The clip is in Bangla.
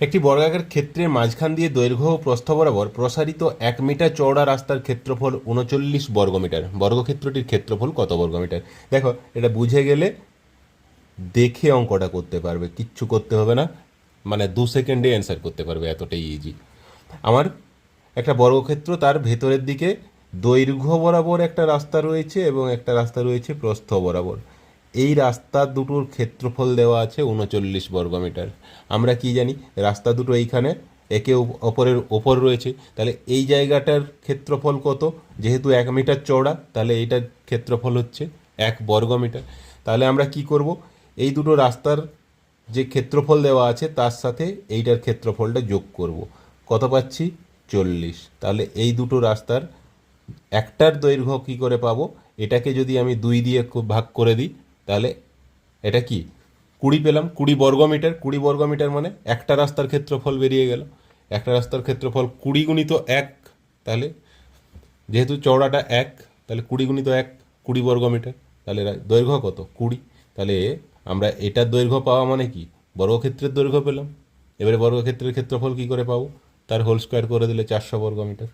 একটি বর্গাকার ক্ষেত্রের মাঝখান দিয়ে দৈর্ঘ্য ও প্রস্থ বরাবর প্রসারিত এক মিটার চওড়া রাস্তার ক্ষেত্রফল উনচল্লিশ বর্গমিটার। বর্গক্ষেত্রটির ক্ষেত্রফল কত বর্গমিটার? দেখো, এটা বুঝে গেলে দেখে অঙ্কটা করতে পারবে, কিচ্ছু করতে হবে না মানে দু সেকেন্ডে অ্যান্সার করতে পারবে, এতটাই ইজি আমার একটা বর্গক্ষেত্র, তার ভেতরের দিকে দৈর্ঘ্য বরাবর একটা রাস্তা রয়েছে এবং একটা রাস্তা রয়েছে প্রস্থ বরাবর। এই রাস্তা দুটোর ক্ষেত্রফল দেওয়া আছে উনচল্লিশ বর্গমিটার। আমরা কি জানি? রাস্তা দুটো এইখানে, একে অপ- অপরের ওপর রয়েছে। তাহলে এই জায়গাটার ক্ষেত্রফল কত? যেহেতু এক মিটার চওড়া, তাহলে এইটার ক্ষেত্রফল হচ্ছে এক বর্গমিটার। তাহলে আমরা কি করব? এই দুটো রাস্তার যে ক্ষেত্রফল দেওয়া আছে, তার সাথে এইটার ক্ষেত্রফলটা যোগ করব। কত পাচ্ছি? চল্লিশ। তাহলে এই দুটো রাস্তার একটার দৈর্ঘ্য কি করে পাবো? এটাকে যদি আমি দুই দিয়ে ভাগ করে দিই তাহলে এটা কি? কুড়ি পেলাম, কুড়ি বর্গমিটার কুড়ি বর্গমিটার মানে একটা রাস্তার ক্ষেত্রফল বেরিয়ে গেল। একটা রাস্তার ক্ষেত্রফল কুড়ি গুণিত এক, তাহলে যেহেতু চওড়াটা এক, তাহলে কুড়ি গুণিত এক, কুড়ি বর্গমিটার, তাহলে দৈর্ঘ্য কত? কুড়ি। তাহলে আমরা এটার দৈর্ঘ্য পাওয়া মানে কি? বর্গক্ষেত্রের দৈর্ঘ্য পেলাম। এবারে বর্গক্ষেত্রের ক্ষেত্রফল কি করে পাবো? তার হোল স্কোয়ার করে দিলে চারশো বর্গমিটার।